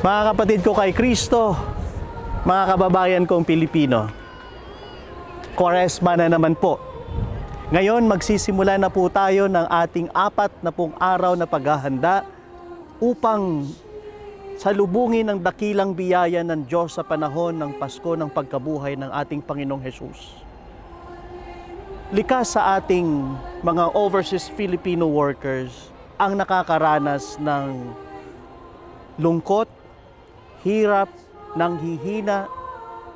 Mga kapatid ko kay Kristo, mga kababayan kong Pilipino, Koresma na naman po. Ngayon, magsisimula na po tayo ng ating apat na pong araw na paghahanda upang salubungin ang dakilang biyaya ng Diyos sa panahon ng Pasko ng pagkabuhay ng ating Panginoong Hesus. Likas sa ating mga overseas Filipino workers ang nakakaranas ng lungkot, hirap, ng hihina,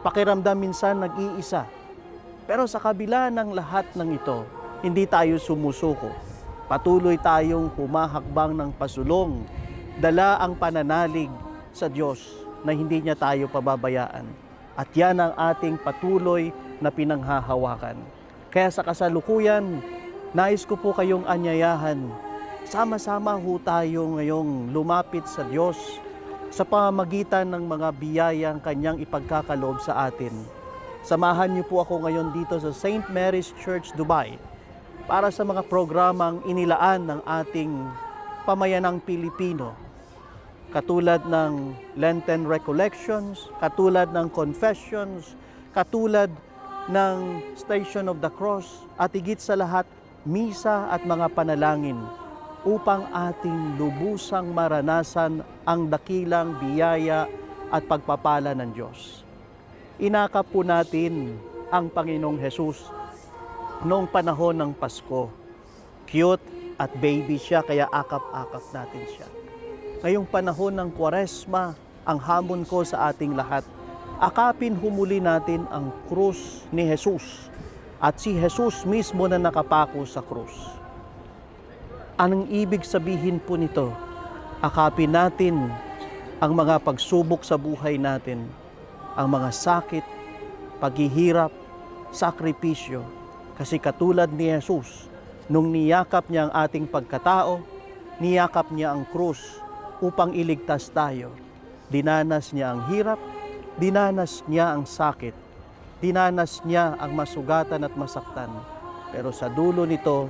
pakiramdam minsan nag-iisa. Pero sa kabila ng lahat ng ito, hindi tayo sumusuko. Patuloy tayong humahakbang ng pasulong, dala ang pananalig sa Diyos na hindi niya tayo pababayaan. At yan ang ating patuloy na pinanghahawakan. Kaya sa kasalukuyan, nais ko po kayong anyayahan. Sama-sama ho tayo ngayong lumapit sa Diyos sa pamamagitan ng mga biyayang kanyang ipagkakaloob sa atin. Samahan niyo po ako ngayon dito sa St. Mary's Church, Dubai para sa mga programang inilaan ng ating pamayanang Pilipino katulad ng Lenten Recollections, katulad ng Confessions, katulad ng Station of the Cross at higit sa lahat, misa at mga panalangin upang ating lubusang maranasan ang dakilang biyaya at pagpapala ng Diyos. Inakap po natin ang Panginoong Hesus noong panahon ng Pasko. Cute at baby siya, kaya akap-akap natin siya. Ngayong panahon ng Kwaresma, ang hamon ko sa ating lahat, akapin humuli natin ang krus ni Jesus at si Jesus mismo na nakapako sa krus Anong ibig sabihin po nito? Akapin natin ang mga pagsubok sa buhay natin, ang mga sakit, paghihirap, sakripisyo. Kasi katulad ni Jesus, nung niyakap niya ang ating pagkatao, niyakap niya ang krus upang iligtas tayo. Dinanas niya ang hirap, dinanas niya ang sakit, dinanas niya ang masugatan at masaktan. Pero sa dulo nito,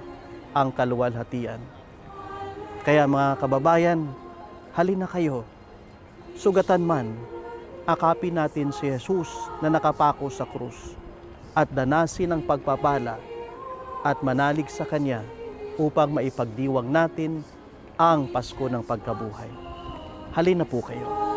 ang kaluwalhatian. Kaya mga kababayan, halina kayo, sugatan man, akapin natin si Jesus na nakapako sa krus at danasin ang pagpapala at manalig sa Kanya upang maipagdiwang natin ang Pasko ng pagkabuhay. Halina po kayo.